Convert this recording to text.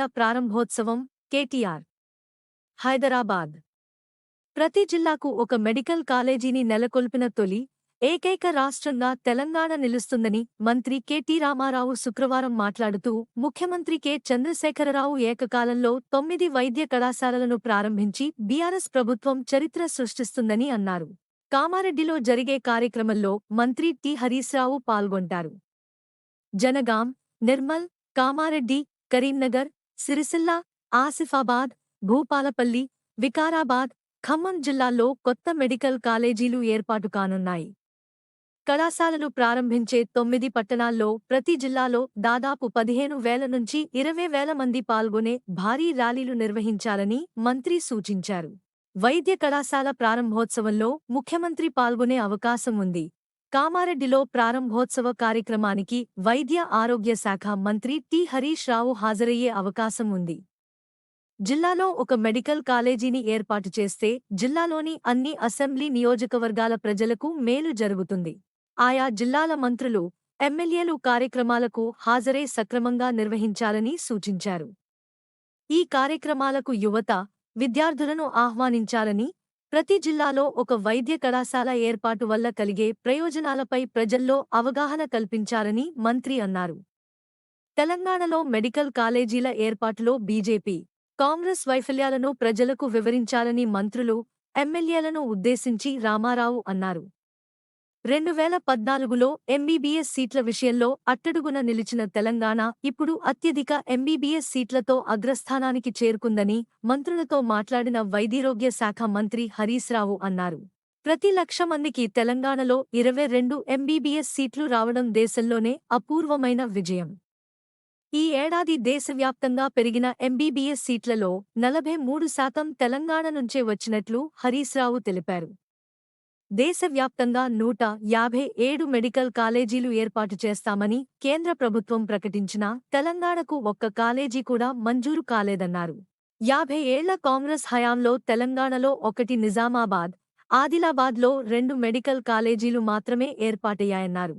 వేల ప్రారంభోత్సవం కేటీఆర్. హైదరాబాద్. ప్రతి జిల్లాకు ఒక మెడికల్ కాలేజీని నెలకొల్పిన తొలి ఏకైక రాష్ట్రంగా తెలంగాణ నిలుస్తుందని మంత్రి కెటి రామారావు శుక్రవారం మాట్లాడుతూ ముఖ్యమంత్రి కె. చంద్రశేఖరరావు ఏకకాలంలో తొమ్మిది వైద్య కళాశాలలను ప్రారంభించి బీఆర్ఎస్ ప్రభుత్వం చరిత్ర సృష్టిస్తుందని అన్నారు. కామారెడ్డిలో జరిగే కార్యక్రమంలో మంత్రి టి. హరీశ్రావు పాల్గొంటారు. జనగాం నిర్మల్ కామారెడ్డి కరీంనగర్ సిరిసిల్ల ఆసిఫాబాద్ భూపాలపల్లి వికారాబాద్ ఖమ్మం జిల్లాల్లో కొత్త మెడికల్ కాలేజీలు ఏర్పాటు కానున్నాయి. కళాశాలలు ప్రారంభించే తొమ్మిది పట్టణాల్లో ప్రతి జిల్లాలో దాదాపు పదిహేను వేల నుంచి ఇరవై వేల మంది పాల్గొనే భారీ ర్యాలీలు నిర్వహించాలని మంత్రి సూచించారు. వైద్య కళాశాల ప్రారంభోత్సవంలో ముఖ్యమంత్రి పాల్గొనే అవకాశం ఉంది. కామారెడ్డిలో ప్రారంభోత్సవ కార్యక్రమానికి వైద్య ఆరోగ్య శాఖ మంత్రి టి. హరీష్ రావు హాజరయ్యే అవకాశం ఉంది. జిల్లాలో ఒక మెడికల్ కాలేజీని ఏర్పాటు చేస్తే జిల్లాలోని అన్ని అసెంబ్లీ నియోజకవర్గాల ప్రజలకు మేలు జరుగుతుంది. ఆయా జిల్లాల మంత్రులు ఎమ్మెల్యేలు కార్యక్రమాలకు హాజరై సక్రమంగా నిర్వహించాలని సూచించారు. ఈ కార్యక్రమాలకు యువత విద్యార్థులను ఆహ్వానించాలని ప్రతి జిల్లాలో ఒక వైద్య కళాశాల ఏర్పాటు వల్ల కలిగే ప్రయోజనాలపై ప్రజల్లో అవగాహన కల్పించాలని మంత్రి అన్నారు. తెలంగాణలో మెడికల్ కాలేజీల ఏర్పాటులో బీజేపీ కాంగ్రెస్ వైఫల్యాలను ప్రజలకు వివరించాలని మంత్రులు ఎమ్మెల్యేలను ఉద్దేశించి రామారావు అన్నారు. రెండు వేల పద్నాలుగులో ఎంబీబీఎస్ సీట్ల విషయంలో అట్టడుగున నిలిచిన తెలంగాణ ఇప్పుడు అత్యధిక ఎంబీబీఎస్ సీట్లతో అగ్రస్థానానికి చేరుకుందని మంత్రులతో మాట్లాడిన వైద్యారోగ్య శాఖ మంత్రి హరీశ్రావు అన్నారు. ప్రతి లక్ష మందికి తెలంగాణలో ఇరవై రెండు ఎంబీబీఎస్ సీట్లు రావడం దేశంలోనే అపూర్వమైన విజయం. ఈ ఏడాది దేశవ్యాప్తంగా పెరిగిన ఎంబీబీఎస్ సీట్లలో నలభై మూడు శాతం తెలంగాణ నుంచే వచ్చినట్లు హరీశ్రావు తెలిపారు. దేశవ్యాప్తంగా నూట యాభై ఏడు మెడికల్ కాలేజీలు ఏర్పాటు చేస్తామని కేంద్ర ప్రభుత్వం ప్రకటించినా తెలంగాణకు ఒక్క కాలేజీ కూడా మంజూరు కాలేదన్నారు. యాభై ఏళ్ళ కాంగ్రెస్ హయాంలో తెలంగాణలో ఒకటి నిజామాబాద్ ఆదిలాబాద్లో రెండు మెడికల్ కాలేజీలు మాత్రమే ఏర్పాటయ్యాయన్నారు.